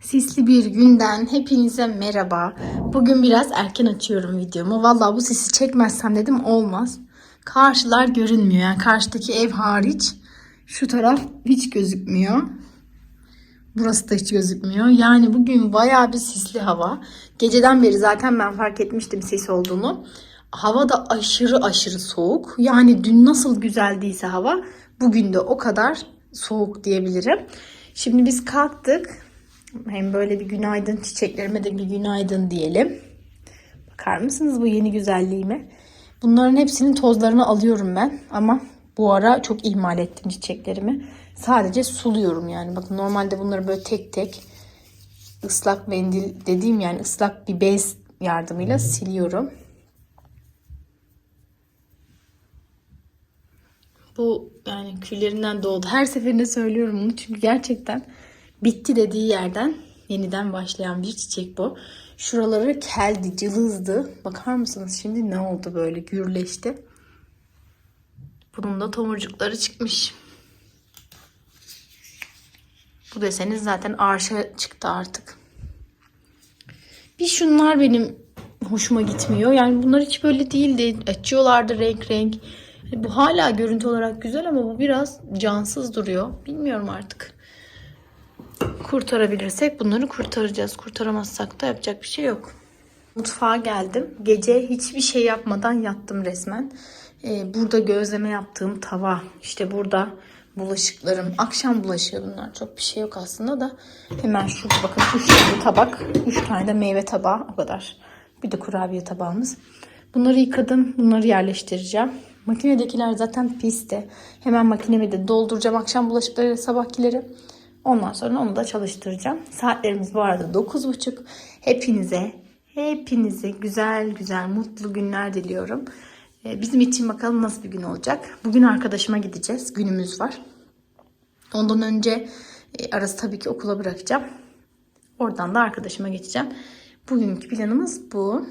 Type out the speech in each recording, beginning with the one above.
Sisli bir günden hepinize merhaba. Bugün biraz erken açıyorum videomu. Vallahi bu sisi çekmezsem dedim olmaz. Karşılar görünmüyor. Yani karşıdaki ev hariç şu taraf hiç gözükmüyor. Burası da hiç gözükmüyor. Yani bugün bayağı bir sisli hava. Geceden beri zaten ben fark etmiştim sis olduğunu. Hava da aşırı aşırı soğuk. Yani dün nasıl güzeldiyse hava bugün de o kadar soğuk diyebilirim. Şimdi biz kalktık. Hem böyle bir günaydın çiçeklerime de bir günaydın diyelim. Bakar mısınız bu yeni güzelliğime? Bunların hepsinin tozlarını alıyorum ben ama bu ara çok ihmal ettim çiçeklerimi. Sadece suluyorum yani. Bakın normalde bunları böyle tek tek ıslak mendil dediğim yani ıslak bir bez yardımıyla siliyorum. Bu yani küllerinden doğdu. Her seferinde söylüyorum bunu çünkü gerçekten bitti dediği yerden yeniden başlayan bir çiçek bu. Şuraları keldi, cılızdı. Bakar mısınız şimdi ne oldu böyle gürleşti. Bunun da tomurcukları çıkmış. Bu deseniz zaten arşa çıktı artık. Bir şunlar benim hoşuma gitmiyor. Yani bunlar hiç böyle değildi. Açıyorlardı renk renk. Bu hala görüntü olarak güzel ama bu biraz cansız duruyor. Bilmiyorum artık. Kurtarabilirsek bunları kurtaracağız. Kurtaramazsak da yapacak bir şey yok. Mutfağa geldim. Gece hiçbir şey yapmadan yattım resmen. Ee, burada gözleme yaptığım tava. işte burada bulaşıklarım. Akşam bulaşığı bunlar. Çok bir şey yok aslında da. Hemen şurada bakın 3 tane tabak. 3 tane de meyve tabağı. O kadar. Bir de kurabiye tabağımız. Bunları yıkadım. Bunları yerleştireceğim. Makinedekiler zaten pisti. Hemen makinemi de dolduracağım akşam bulaşıkları sabahkileri. Ondan sonra onu da çalıştıracağım. Saatlerimiz bu arada 9.30. Hepinize, hepinize güzel güzel mutlu günler diliyorum. Ee, Bizim için bakalım nasıl bir gün olacak. Bugün arkadaşıma gideceğiz. Günümüz var. Ondan önce e, Aras'ı tabii ki okula bırakacağım. Oradan da arkadaşıma geçeceğim. Bugünkü planımız bu.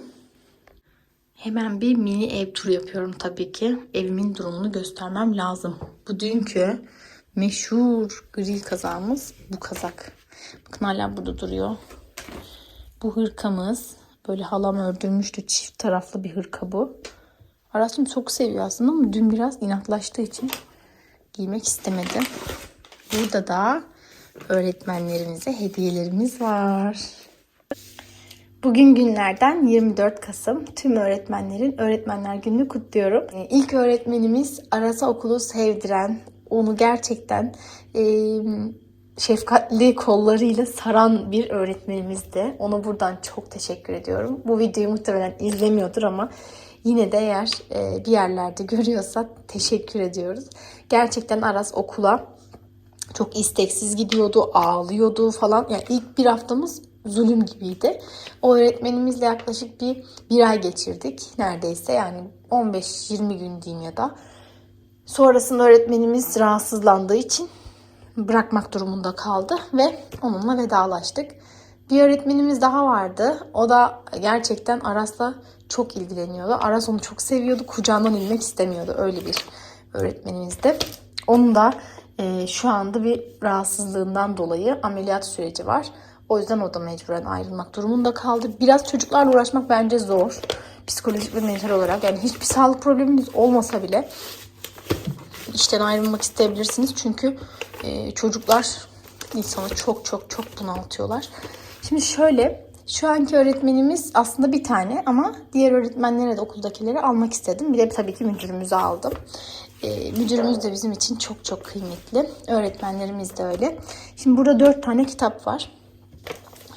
Hemen bir mini ev turu yapıyorum tabii ki. Evimin durumunu göstermem lazım. Bu dünkü meşhur grill kazağımız bu kazak. Bakın hala burada duruyor. Bu hırkamız böyle halam ördürmüştü. Çift taraflı bir hırka bu. Aras'ım çok seviyor aslında ama dün biraz inatlaştığı için giymek istemedim. Burada da öğretmenlerimize hediyelerimiz var. Bugün günlerden 24 Kasım. Tüm öğretmenlerin Öğretmenler Günü'nü kutluyorum. Ee, İlk öğretmenimiz Aras'a okulu sevdiren, onu gerçekten e, şefkatli kollarıyla saran bir öğretmenimizdi. Ona buradan çok teşekkür ediyorum. Bu videoyu muhtemelen izlemiyordur ama yine de eğer e, bir yerlerde görüyorsa teşekkür ediyoruz. Gerçekten Aras okula çok isteksiz gidiyordu, ağlıyordu falan. Yani ilk bir haftamız zulüm gibiydi. O öğretmenimizle yaklaşık bir bir ay geçirdik neredeyse yani 15-20 gün diyeyim ya da. Sonrasında öğretmenimiz rahatsızlandığı için bırakmak durumunda kaldı ve onunla vedalaştık. Bir öğretmenimiz daha vardı. O da gerçekten Aras'la çok ilgileniyordu. Aras onu çok seviyordu. Kucağından inmek istemiyordu. Öyle bir öğretmenimizdi. Onun da e, şu anda bir rahatsızlığından dolayı ameliyat süreci var. O yüzden o da mecburen ayrılmak durumunda kaldı. Biraz çocuklarla uğraşmak bence zor. Psikolojik ve mental olarak. Yani hiçbir sağlık probleminiz olmasa bile işten ayrılmak isteyebilirsiniz. Çünkü e, çocuklar insanı çok çok çok bunaltıyorlar. Şimdi şöyle şu anki öğretmenimiz aslında bir tane ama diğer öğretmenlere de okuldakileri almak istedim. Bir de tabii ki müdürümüzü aldım. E, müdürümüz de bizim için çok çok kıymetli. Öğretmenlerimiz de öyle. Şimdi burada dört tane kitap var.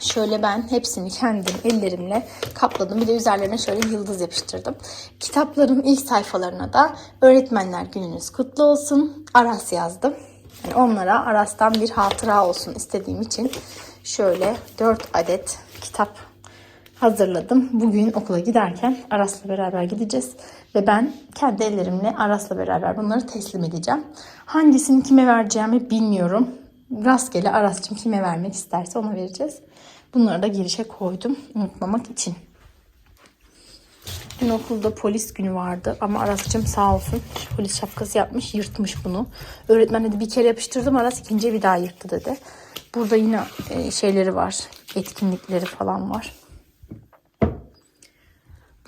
Şöyle ben hepsini kendim ellerimle kapladım. Bir de üzerlerine şöyle yıldız yapıştırdım. Kitapların ilk sayfalarına da öğretmenler gününüz kutlu olsun. Aras yazdım. Yani onlara Aras'tan bir hatıra olsun istediğim için şöyle 4 adet kitap hazırladım. Bugün okula giderken Aras'la beraber gideceğiz. Ve ben kendi ellerimle Aras'la beraber bunları teslim edeceğim. Hangisini kime vereceğimi bilmiyorum. Rastgele Aras'cığım kime vermek isterse ona vereceğiz. Bunları da girişe koydum unutmamak için. Dün okulda polis günü vardı ama Aras'cığım sağ olsun polis şapkası yapmış yırtmış bunu. Öğretmen dedi bir kere yapıştırdım Aras ikinciye bir daha yırttı dedi. Burada yine e, şeyleri var. Etkinlikleri falan var.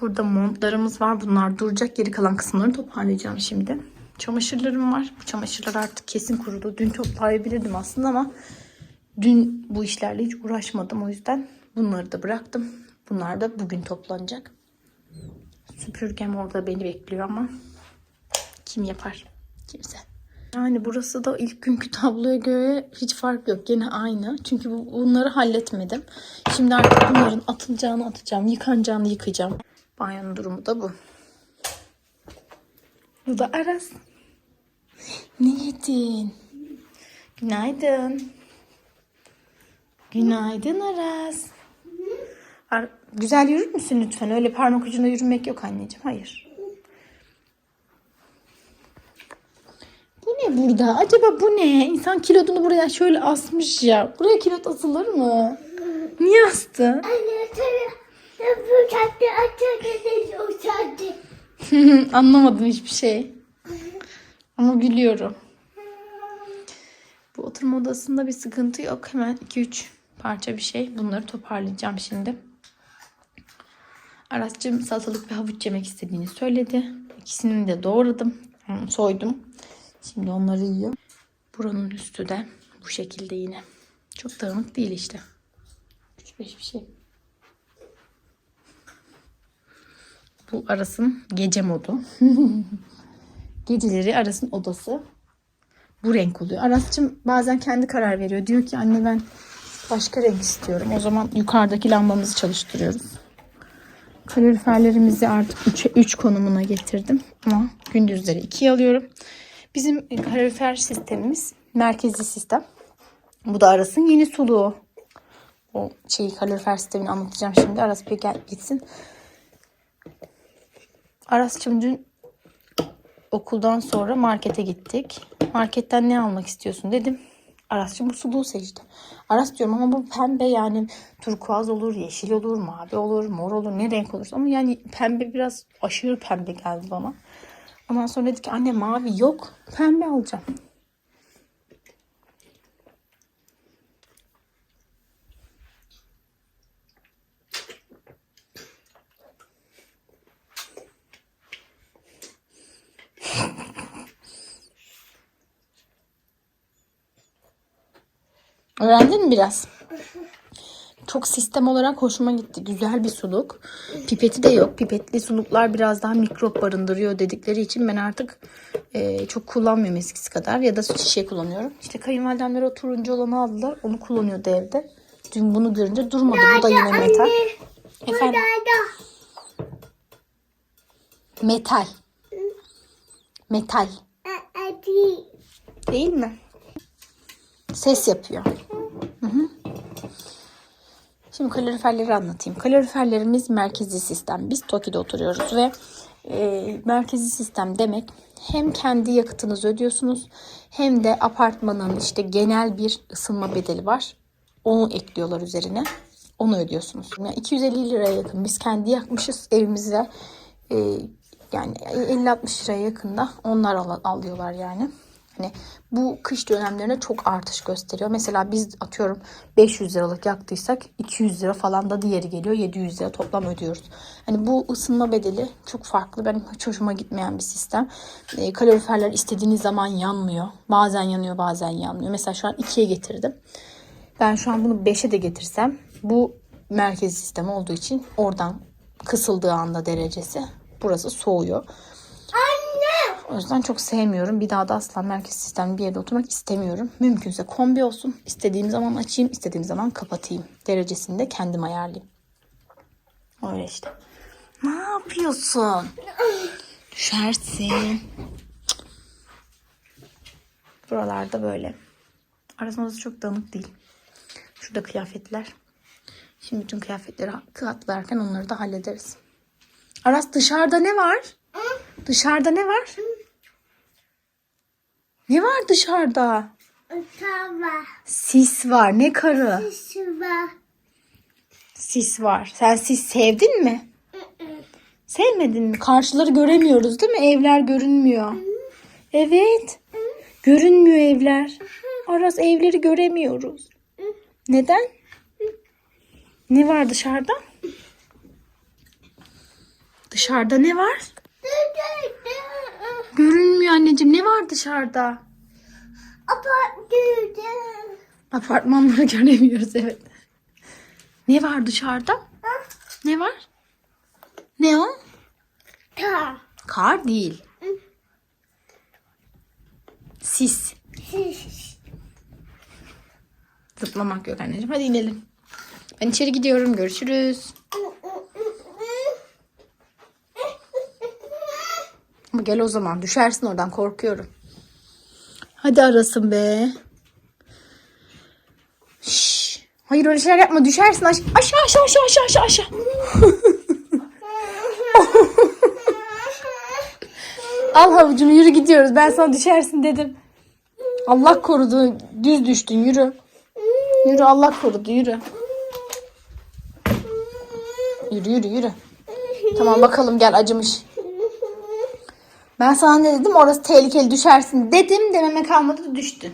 Burada montlarımız var. Bunlar duracak. Geri kalan kısımları toparlayacağım şimdi. Çamaşırlarım var. Bu çamaşırlar artık kesin kurudu. Dün toplayabilirdim aslında ama dün bu işlerle hiç uğraşmadım. O yüzden bunları da bıraktım. Bunlar da bugün toplanacak. Süpürgem orada beni bekliyor ama kim yapar? Kimse. Yani burası da ilk günkü tabloya göre hiç fark yok. Gene aynı. Çünkü bu- bunları halletmedim. Şimdi artık bunların atılacağını atacağım. Yıkanacağını yıkayacağım. Banyonun durumu da bu. Bu da Aras. Ne yedin? Günaydın. Günaydın Aras. Ar- Güzel yürür müsün lütfen? Öyle parmak ucunda yürümek yok anneciğim. Hayır. Bu ne burada? Acaba bu ne? İnsan kilodunu buraya şöyle asmış ya. Buraya kilot asılır mı? Niye astı? Anne sana bu. Anlamadım hiçbir şey. Ama gülüyorum. Bu oturma odasında bir sıkıntı yok. Hemen 2-3 parça bir şey. Bunları toparlayacağım şimdi. Aras'cığım salatalık ve havuç yemek istediğini söyledi. İkisini de doğradım. Hmm, Soydum. Şimdi onları yiyor. Buranın üstü de bu şekilde yine. Çok dağınık değil işte. 3-5 bir şey. Bu Aras'ın gece modu. Geceleri Aras'ın odası. Bu renk oluyor. Aras'cığım bazen kendi karar veriyor. Diyor ki anne ben başka renk istiyorum. O zaman yukarıdaki lambamızı çalıştırıyoruz. Kaloriferlerimizi artık 3'e 3 konumuna getirdim. Ama gündüzleri 2'ye alıyorum. Bizim kalorifer sistemimiz merkezi sistem. Bu da Aras'ın yeni soluğu. O şeyi kalorifer sistemini anlatacağım şimdi. Aras bir gel gitsin. Aras'cığım dün okuldan sonra markete gittik. Marketten ne almak istiyorsun dedim. Aras'cığım bu suluğu seçti. Aras diyorum ama bu pembe yani turkuaz olur, yeşil olur, mavi olur, mor olur ne renk olursa. Ama yani pembe biraz aşırı pembe geldi bana. Ondan sonra dedi ki anne mavi yok pembe alacağım. Öğrendin mi biraz? Çok sistem olarak hoşuma gitti. Güzel bir suluk. Pipeti de yok. Pipetli suluklar biraz daha mikrop barındırıyor dedikleri için ben artık e, çok kullanmıyorum eskisi kadar. Ya da şişe kullanıyorum. İşte kayınvalidemler o turuncu olanı aldılar. Onu kullanıyordu evde. Dün bunu görünce durmadı. Bu da yine metal. Efendim? Metal. Metal. Hadi. Değil mi? Ses yapıyor. Hı hı. Şimdi kaloriferleri anlatayım. Kaloriferlerimiz merkezi sistem. Biz Toki'de oturuyoruz ve e, merkezi sistem demek hem kendi yakıtınızı ödüyorsunuz hem de apartmanın işte genel bir ısınma bedeli var. Onu ekliyorlar üzerine. Onu ödüyorsunuz. Yani 250 liraya yakın. Biz kendi yakmışız evimize. E, yani 50-60 liraya yakında onlar al- alıyorlar yani. Hani bu kış dönemlerine çok artış gösteriyor. Mesela biz atıyorum 500 liralık yaktıysak 200 lira falan da diğeri geliyor. 700 lira toplam ödüyoruz. Hani bu ısınma bedeli çok farklı. Benim hiç hoşuma gitmeyen bir sistem. E, kaloriferler istediğiniz zaman yanmıyor. Bazen yanıyor bazen yanmıyor. Mesela şu an 2'ye getirdim. Ben şu an bunu 5'e de getirsem bu merkezi sistem olduğu için oradan kısıldığı anda derecesi burası soğuyor. O yüzden çok sevmiyorum. Bir daha da asla merkez sistemli bir yerde oturmak istemiyorum. Mümkünse kombi olsun. İstediğim zaman açayım, istediğim zaman kapatayım. Derecesini de kendim ayarlayayım. Öyle işte. Ne yapıyorsun? Düşersin. Buralarda böyle. Arasında çok dağınık değil. Şurada kıyafetler. Şimdi bütün kıyafetleri katlarken onları da hallederiz. Aras dışarıda ne var? Dışarıda ne var? Ne var dışarıda? Tava. Sis var. Ne karı? Sıva. Sis var. Sen sis sevdin mi? Sevmedin mi? Karşıları göremiyoruz değil mi? Evler görünmüyor. Evet. Görünmüyor evler. Aras evleri göremiyoruz. Neden? Ne var dışarıda? Dışarıda ne var? Görünmüyor anneciğim. Ne var dışarıda? Apa düdü. Apartmanları göremiyoruz evet. Ne var dışarıda? Ne var? Ne o? Ta. Kar değil. Sis. Şiş. Zıplamak yok anneciğim. Hadi inelim. Ben içeri gidiyorum. Görüşürüz. Ama gel o zaman. Düşersin oradan. Korkuyorum. Hadi arasın be. Şşş. Hayır öyle şeyler yapma. Düşersin. Aş aşağı aşağı aşağı aşağı aşağı aşağı. Al havucunu yürü gidiyoruz. Ben sana düşersin dedim. Allah korudu. Düz düştün yürü. Yürü Allah korudu yürü. Yürü yürü yürü. Tamam bakalım gel acımış. Ben sana ne dedim orası tehlikeli düşersin dedim dememe kalmadı düştün.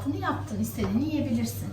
Kahvaltını yaptın. istediğini yiyebilirsin.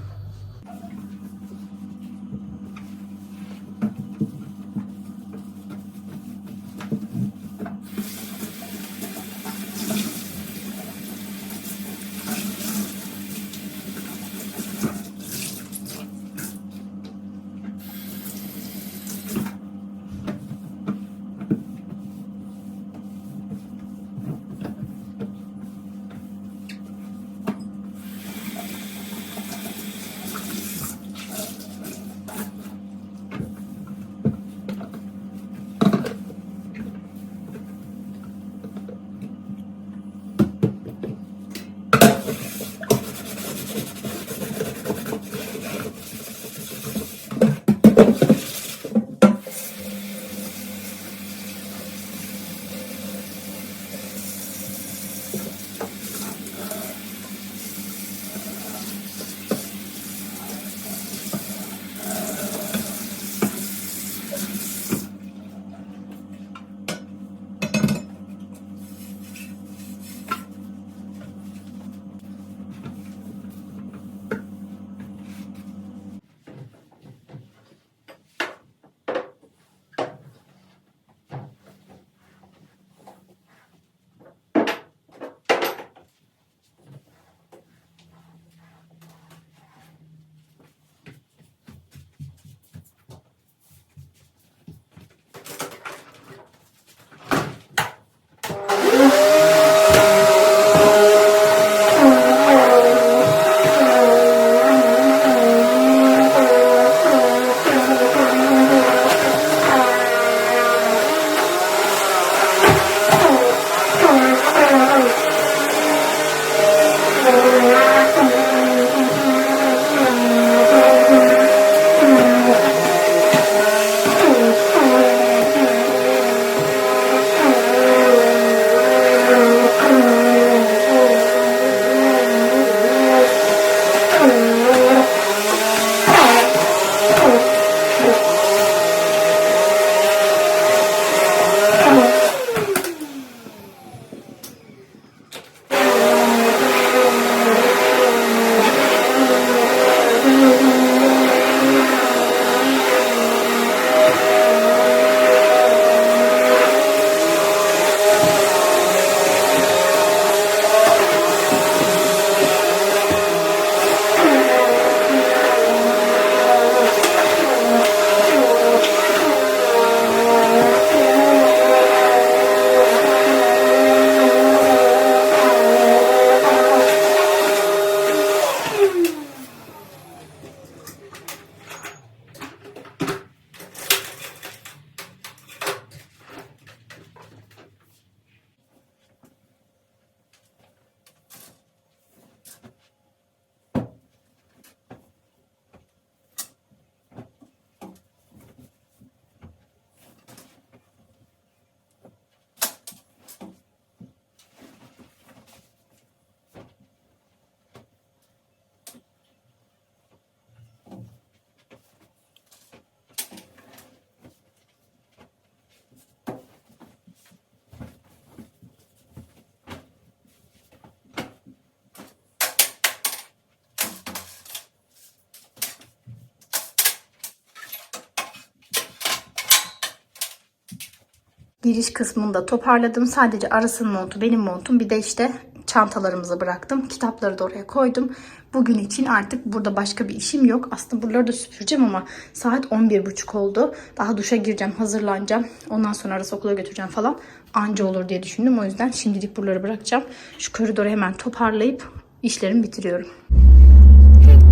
Giriş kısmını da toparladım. Sadece arasının montu, benim montum. Bir de işte çantalarımızı bıraktım. Kitapları da oraya koydum. Bugün için artık burada başka bir işim yok. Aslında buraları da süpüreceğim ama saat 11.30 oldu. Daha duşa gireceğim, hazırlanacağım. Ondan sonra arası okula götüreceğim falan. Anca olur diye düşündüm. O yüzden şimdilik buraları bırakacağım. Şu koridoru hemen toparlayıp işlerimi bitiriyorum.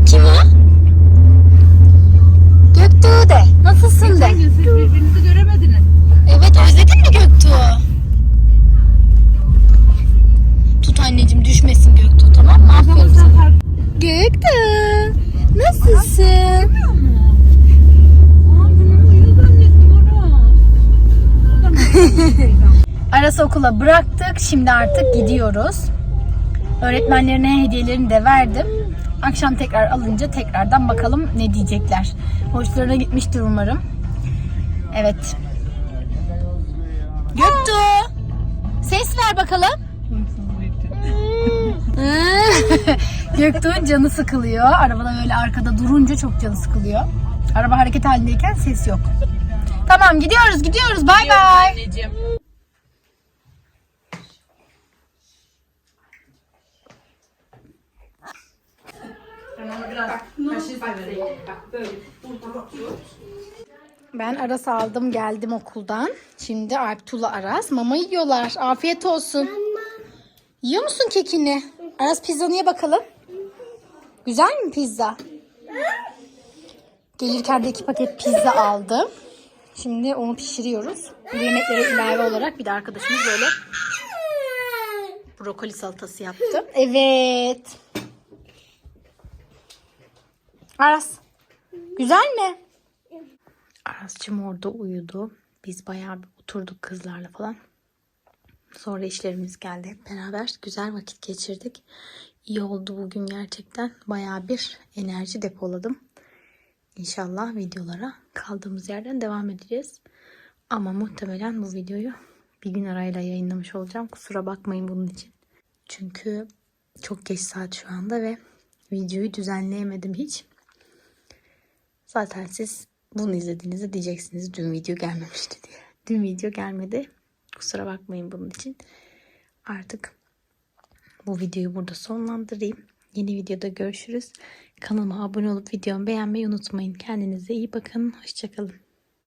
Kim o? Göktuğ de. Nasılsın de. Siz birbirinizi göremediniz. Evet özledin mi Göktuğ? Tut anneciğim düşmesin Göktuğ tamam mı? Aferin sana. Göktuğ nasılsın? Arası okula bıraktık. Şimdi artık gidiyoruz. Öğretmenlerine hediyelerini de verdim. Akşam tekrar alınca tekrardan bakalım ne diyecekler. Hoşlarına gitmiştir umarım. Evet. Göktuğ. Ses ver bakalım. Göktuğ'un canı sıkılıyor. Arabada böyle arkada durunca çok canı sıkılıyor. Araba hareket halindeyken ses yok. Tamam gidiyoruz gidiyoruz. Bay bay. Anneciğim. Ben Aras aldım geldim okuldan. Şimdi Alp Tula Aras mama yiyorlar. Afiyet olsun. Yiyor musun kekini? Aras pizzanı ye bakalım. Güzel mi pizza? Gelirken de iki paket pizza aldım. Şimdi onu pişiriyoruz. Bu yemeklere ilave olarak bir de arkadaşımız böyle brokoli salatası yaptı. Evet. Aras. Güzel mi? Aras'cığım orada uyudu. Biz bayağı bir oturduk kızlarla falan. Sonra işlerimiz geldi beraber. Güzel vakit geçirdik. İyi oldu bugün gerçekten. Bayağı bir enerji depoladım. İnşallah videolara kaldığımız yerden devam edeceğiz. Ama muhtemelen bu videoyu bir gün arayla yayınlamış olacağım. Kusura bakmayın bunun için. Çünkü çok geç saat şu anda ve videoyu düzenleyemedim hiç. Zaten siz bunu izlediğinizde diyeceksiniz dün video gelmemişti diye. Dün video gelmedi. Kusura bakmayın bunun için. Artık bu videoyu burada sonlandırayım. Yeni videoda görüşürüz. Kanalıma abone olup videomu beğenmeyi unutmayın. Kendinize iyi bakın. Hoşçakalın.